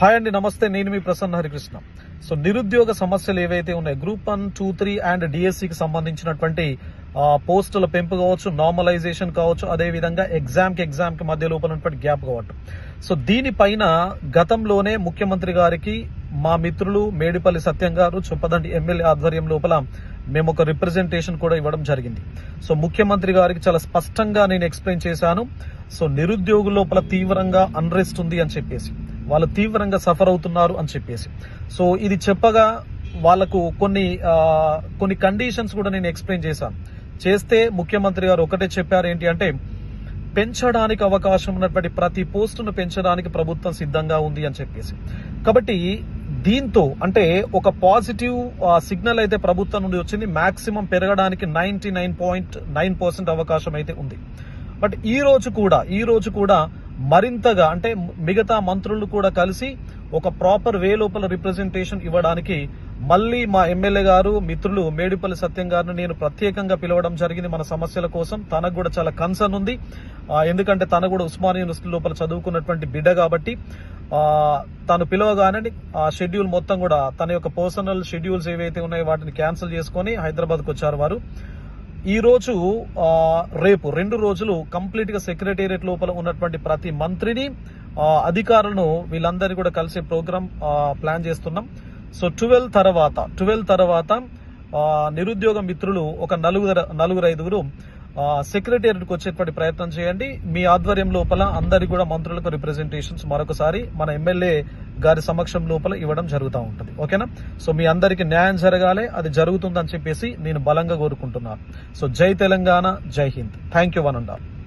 Hi అండి నమస్తే. నేను మీ ప్రసన్న హరికృష్ణ. సో నిరుద్యోగ సమస్యలు ఏవైతే ఉన్నాయో group one two three and డిఎస్సికి సంబంధించినటువంటి పోస్టుల పెంపు కావచ్చు నార్మలైజేషన్ కావచ్చు అదే విధంగా ఎగ్జామ్కి మధ్య లోపల ఉన్నటువంటి గ్యాప్ కావచ్చు. సో దీనిపైన గతంలోనే ముఖ్యమంత్రి గారికి మా మిత్రులు మేడిపల్లి సత్యం గారు చొప్పదండి ఎమ్మెల్యే ఆధ్వర్యం లోపల మేము ఒక రిప్రజెంటేషన్ కూడా ఇవ్వడం జరిగింది. సో ముఖ్యమంత్రి గారికి చాలా స్పష్టంగా నేను ఎక్స్ప్లెయిన్ చేశాను. సో నిరుద్యోగుల లోపల తీవ్రంగా అన్రెస్ట్ ఉంది అని చెప్పేసి. వాళ్ళు తీవ్రంగా సఫర్ అవుతున్నారు అని చెప్పేసి. సో ఇది చెప్పగా వాళ్ళకు కొన్ని కొన్ని కండిషన్స్ కూడా నేను ఎక్స్ప్లెయిన్ చేశాను. చేస్తే ముఖ్యమంత్రి గారు ఒకటే చెప్పారు ఏంటి అంటే పెంచడానికి అవకాశం ఉన్నటువంటి ప్రతి పోస్టును పెంచడానికి ప్రభుత్వం సిద్ధంగా ఉంది అని చెప్పేసి. కాబట్టి దీంతో అంటే ఒక పాజిటివ్ సిగ్నల్ అయితే ప్రభుత్వం నుండి వచ్చింది మాక్సిమం పెరగడానికి ninety nine point nine percent అవకాశం అయితే ఉంది. బట్ ఈ రోజు కూడా ఈ రోజు కూడా మరింతగా అంటే మిగతా మంత్రులు కూడా కలిసి ఒక ప్రాపర్ వే లోపల రిప్రజెంటేషన్ ఇవ్వడానికి మళ్ళీ మా ఎమ్మెల్యే గారు మిత్రులు మేడిపల్లి సత్యం గారిని నేను ప్రత్యేకంగా పిలవడం జరిగింది మన సమస్యల కోసం. తనకు కూడా చాలా కన్సర్న్ ఉంది. ఎందుకంటే తను కూడా ఉస్మానియా యూనివర్సిటీ లోపల చదువుకున్నటువంటి బిడ్డ కాబట్టి తను పిలవగానే ఆ షెడ్యూల్ మొత్తం కూడా తన యొక్క పర్సనల్ షెడ్యూల్స్ ఏవైతే ఉన్నాయో వాటిని క్యాన్సిల్ చేసుకొని హైదరాబాద్కు వచ్చారు వారు. ఈరోజు రేపు రెండు రోజులు కంప్లీట్గా సెక్రటేరియట్ లోపల ఉన్నటువంటి ప్రతి మంత్రిని అధికారులను వీళ్ళందరినీ కూడా కలిసే ప్రోగ్రామ్ ప్లాన్ చేస్తున్నాం. సో ట్వెల్వ్ తర్వాత ట్వెల్వ్ తర్వాత నిరుద్యోగ మిత్రులు ఒక నలుగురు నలుగురు ఐదుగురు సెక్రటేరియట్కి వచ్చేటువంటి ప్రయత్నం చేయండి. మీ ఆధ్వర్యం లోపల అందరికి కూడా మంత్రులకు రిప్రజెంటేషన్స్ మరొకసారి. మన ఎమ్మెల్యే గారి సమక్షం లోపల ఇవ్వడం జరుగుతూ ఉంటుంది. ఓకేనా? సో మీ అందరికి న్యాయం జరగాలి అది జరుగుతుందని చెప్పేసి నేను బలంగా కోరుకుంటున్నాను. సో జై తెలంగాణ జై Hind. Thank you one and all